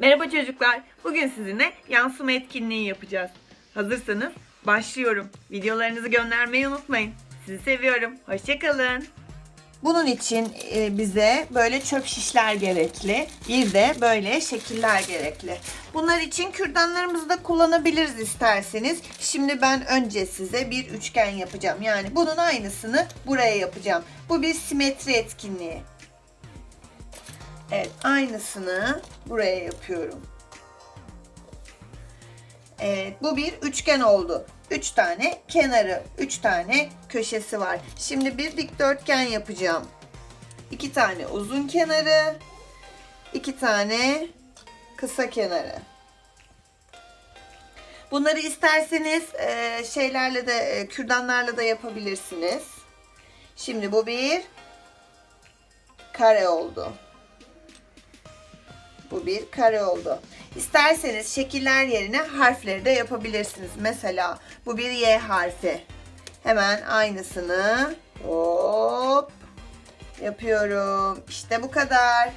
Merhaba çocuklar. Bugün sizinle yansıma etkinliği yapacağız. Hazırsanız başlıyorum. Videolarınızı göndermeyi unutmayın. Sizi seviyorum. Hoşçakalın. Bunun için e, bize böyle çöp şişler gerekli. Bir de böyle şekiller gerekli. Bunlar için kürdanlarımızı da kullanabiliriz isterseniz. Şimdi ben önce size bir üçgen yapacağım. Yani bunun aynısını buraya yapacağım. Bu bir simetri etkinliği. Evet, aynısını buraya yapıyorum. Evet, bu bir üçgen oldu. Üç tane kenarı, üç tane köşesi var. Şimdi bir dikdörtgen yapacağım. İki tane uzun kenarı, iki tane kısa kenarı. Bunları isterseniz e, şeylerle de e, kürdanlarla da yapabilirsiniz. Şimdi bu bir kare oldu. Bu bir kare oldu. İsterseniz şekiller yerine harfleri de yapabilirsiniz. Mesela bu bir Y harfi. Hemen aynısını hop yapıyorum. İşte bu kadar.